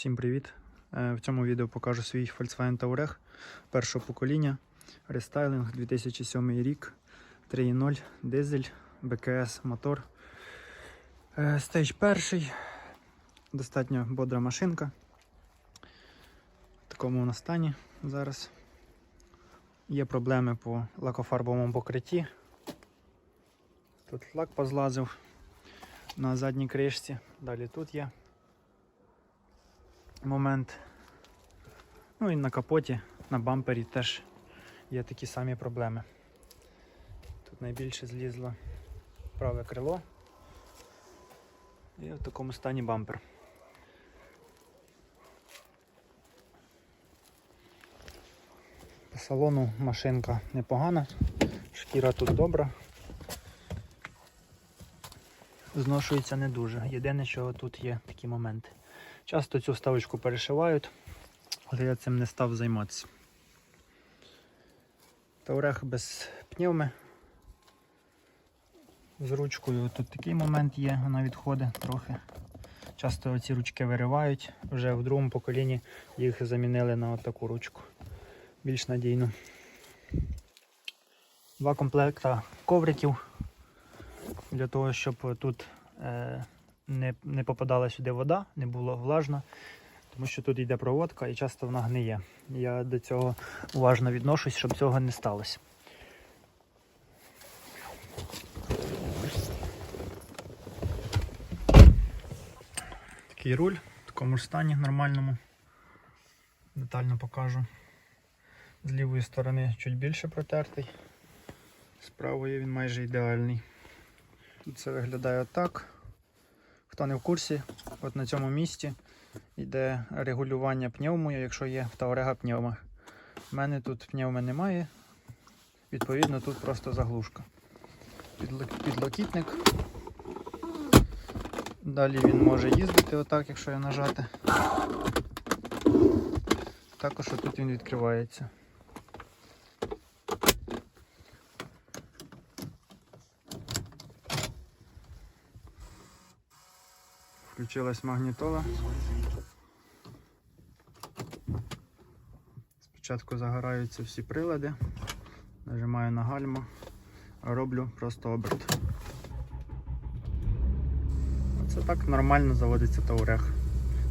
Всім привіт! Е, В цьому відео покажу свій Volkswagen Touareg першого покоління. Рестайлинг 2007 рік, 3.0, дизель, БКС мотор. Е, Стейдж перший. Достатньо бодра машинка. В такому вона стані зараз. Є проблеми по лакофарбовому покритті. Тут лак позлазив на задній кришці. Далі тут є момент. Ну і на капоті, на бампері теж є такі самі проблеми. Тут найбільше злізло праве крило. І в такому стані бампер. По салону машинка непогана, шкіра тут добра. Зношується не дуже. Єдине, що тут є такі моменти. Часто цю вставочку перешивають, але я цим не став займатися. Таурех без пневми. З ручкою тут такий момент є, вона відходить трохи. Часто ці ручки виривають, вже в другому поколінні їх замінили на таку ручку. Більш надійно. Два комплекта ковриків для того, щоб тут е, не, не попадала сюди вода, не було влажно, тому що тут йде проводка і часто вона гниє. Я до цього уважно відношусь, щоб цього не сталося. Такий руль в такому ж стані нормальному. Детально покажу. З лівої сторони чуть більше протертий, з правої він майже ідеальний. Тут це виглядає отак. Хто не в курсі, от на цьому місці йде регулювання пневмою, якщо є в Таурега пневма. У мене тут пневми немає, відповідно тут просто заглушка. Підлокітник. Далі він може їздити отак, якщо я нажати. Також тут він відкривається. Включилась магнітола. Спочатку загораються всі прилади, нажимаю на гальму, роблю просто оберт. Це так нормально заводиться Таурег.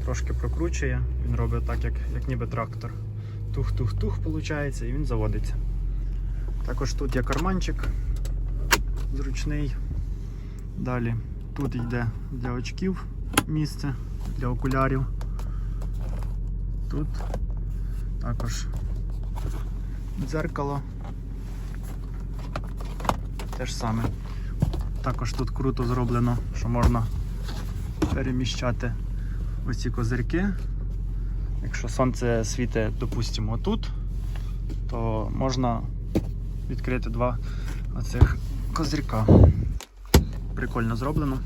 Трошки прокручує, він робить так, як, як ніби трактор. Тух-тух-тух виходить і він заводиться. Також тут є карманчик зручний. Далі тут йде для очків місце для окулярів. Тут також дзеркало. Те ж саме. Також тут круто зроблено, що можна переміщати оці козирки. Якщо сонце світить, допустимо, отут, то можна відкрити два оцих козирка. Прикольно зроблено.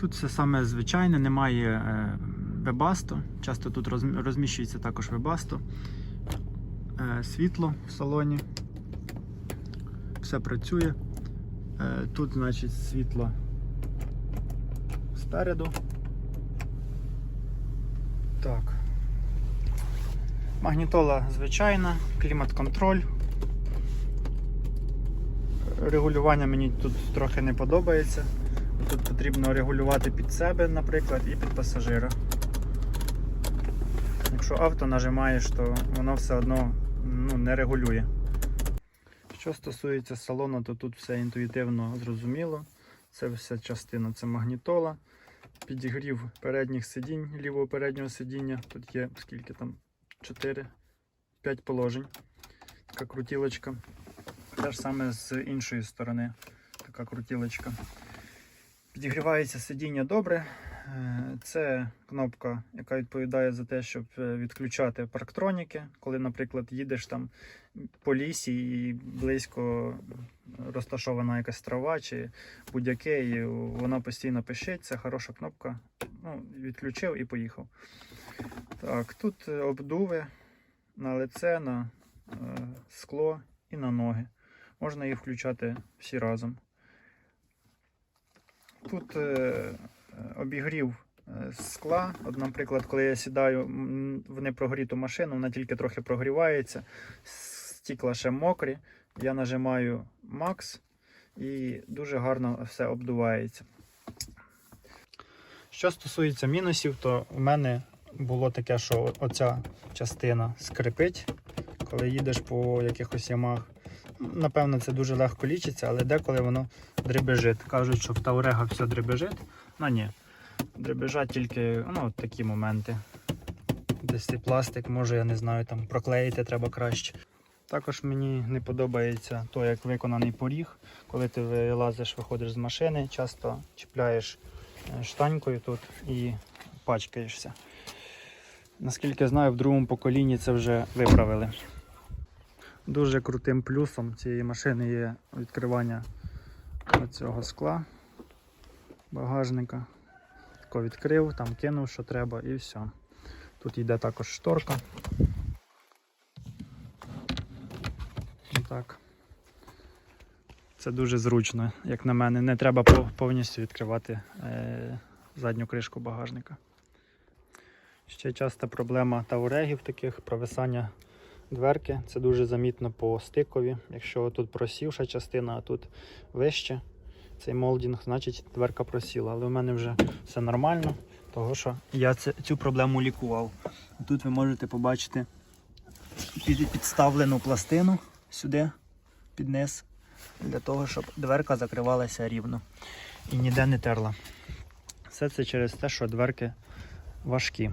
Тут все саме звичайне, немає е, вебасту. Часто тут розміщується також вебасту. Е, світло в салоні. Все працює. Е, тут, значить, світло спереду. Так. Магнітола звичайна, клімат-контроль. Регулювання мені тут трохи не подобається. Тут потрібно регулювати під себе, наприклад, і під пасажира. Якщо авто нажимаєш, то воно все одно ну, не регулює. Що стосується салону, то тут все інтуїтивно зрозуміло. Це вся частина це магнітола. Підігрів передніх сидінь, лівого переднього сидіння. Тут є скільки там 4, 5 положень. Така крутілочка. Те ж саме з іншої сторони. Така крутілочка. Підігрівається сидіння добре. Е, Це кнопка, яка відповідає за те, щоб е, відключати парктроніки. Коли, наприклад, їдеш там по лісі і близько розташована якась трава чи будь-яке, і вона постійно пищить. Це хороша кнопка. Ну, відключив і поїхав. Так, тут е, обдуви на лице, на скло і на ноги. Можна їх включати всі разом. Тут е, обігрів е, е, скла. От, наприклад, коли я сідаю в непрогріту машину, вона тільки трохи прогрівається, стікла ще мокрі. Я нажимаю Max і дуже гарно все обдувається. Що стосується мінусів, то у мене було таке, що оця частина скрипить, коли їдеш по якихось ямах. Напевно, це дуже легко лічиться, але деколи воно дребежить. Кажуть, що в Таурега все дребежить. Ну ні, дребежать тільки ну, от такі моменти. Десь цей пластик, може, я не знаю, там проклеїти треба краще. Також мені не подобається то, як виконаний поріг. Коли ти вилазиш, виходиш з машини, часто чіпляєш е, штанькою тут і пачкаєшся. Наскільки знаю, в другому поколінні це вже виправили. Дуже крутим плюсом цієї машини є відкривання цього скла багажника. Тако відкрив, там кинув, що треба, і все. Тут йде також шторка. Так. Це дуже зручно, як на мене. Не треба повністю відкривати е, задню кришку багажника. Ще часта проблема таурегів таких провисання дверки. Це дуже замітно по стикові. Якщо тут просівша частина, а тут вище цей молдінг, значить дверка просіла. Але в мене вже все нормально, того що я цю проблему лікував. Тут ви можете побачити під, підставлену пластину сюди, під низ, для того, щоб дверка закривалася рівно і ніде не терла. Все це через те, що дверки важкі.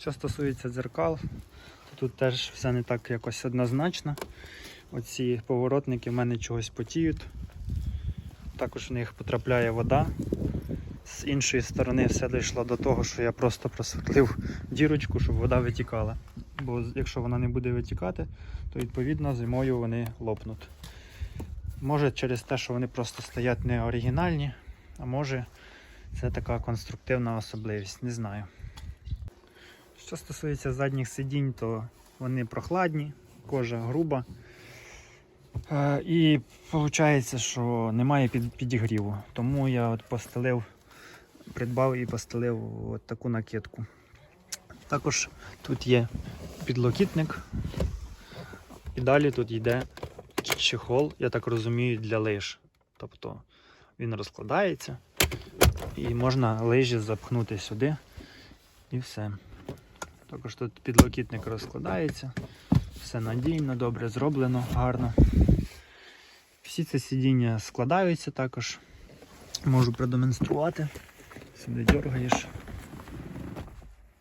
Що стосується дзеркал, тут теж все не так якось однозначно. Оці поворотники в мене чогось потіють. Також в них потрапляє вода. З іншої сторони все дійшло до того, що я просто просвітлив дірочку, щоб вода витікала. Бо якщо вона не буде витікати, то відповідно зимою вони лопнуть. Може через те, що вони просто стоять не оригінальні, а може це така конструктивна особливість, не знаю. Що стосується задніх сидінь, то вони прохладні, кожа груба. Е, І виходить, що немає підігріву. Тому я от постелив, придбав і постелив от таку накидку. Також тут є підлокітник. І далі тут йде чехол, я так розумію, для лиж. Тобто він розкладається і можна лижі запхнути сюди і все. Також тут підлокітник розкладається. Все надійно, добре зроблено, гарно. Всі ці сидіння складаються також. Можу продемонструвати. Сюди дергаєш.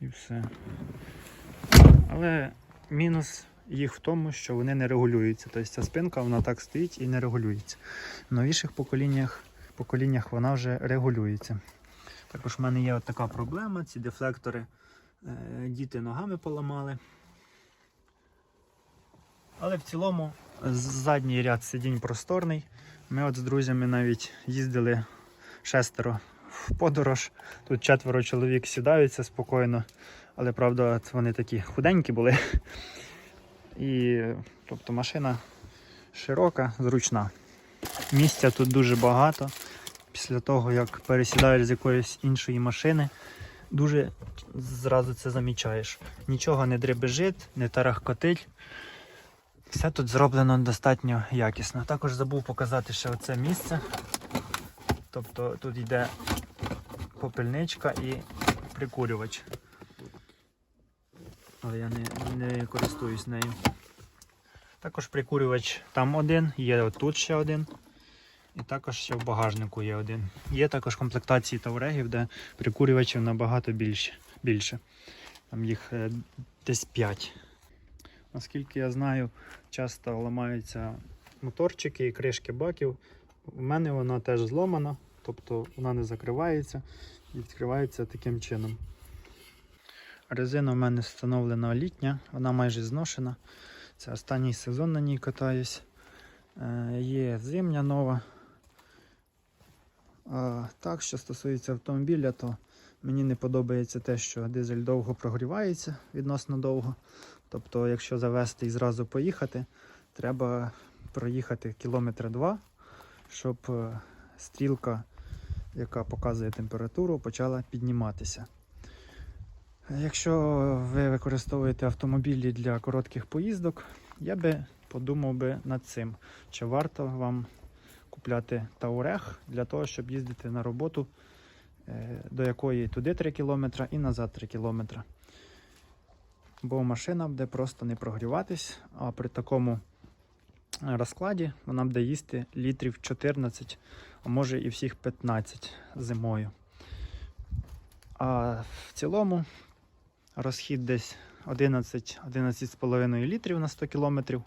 І все. Але мінус їх в тому, що вони не регулюються. Тобто ця спинка вона так стоїть і не регулюється. В новіших поколіннях, поколіннях вона вже регулюється. Також в мене є от така проблема, ці дефлектори діти ногами поламали. Але в цілому задній ряд сидінь просторний. Ми от з друзями навіть їздили шестеро в подорож. Тут четверо чоловік сідаються спокійно, але правда вони такі худенькі були. І тобто машина широка, зручна. Місця тут дуже багато. Після того, як пересідаєш з якоїсь іншої машини, дуже зразу це замічаєш. Нічого не дребежить, не тарахкотить. Все тут зроблено достатньо якісно. Також забув показати ще оце місце. Тобто тут йде попельничка і прикурювач. Але я не, не користуюсь нею. Також прикурювач там один, є отут ще один. І також ще в багажнику є один. Є також комплектації таурегів, де прикурювачів набагато більше. більше. Там їх е, десь 5. Наскільки я знаю, часто ламаються моторчики і кришки баків. У мене вона теж зломана, тобто вона не закривається і відкривається таким чином. Резина у мене встановлена літня, вона майже зношена. Це останній сезон на ній катаюсь. Е, Є зимня нова. Так, що стосується автомобіля, то мені не подобається те, що дизель довго прогрівається, відносно довго. Тобто, якщо завести і зразу поїхати, треба проїхати кілометра два, щоб е, стрілка яка показує температуру, почала підніматися. Якщо ви використовуєте автомобілі для коротких поїздок, я би подумав би над цим, чи варто вам купляти Таурех для того, щоб їздити на роботу, е, до якої туди 3 км і назад 3 км. Бо машина буде просто не прогріватись, а при такому розкладі вона буде їсти літрів 14, а може і всіх 15 зимою. А в цілому розхід десь 11-11,5 літрів на 100 кілометрів.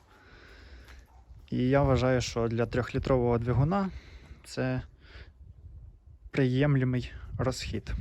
І я вважаю, що для 3-літрового двигуна це приємлімий розхід.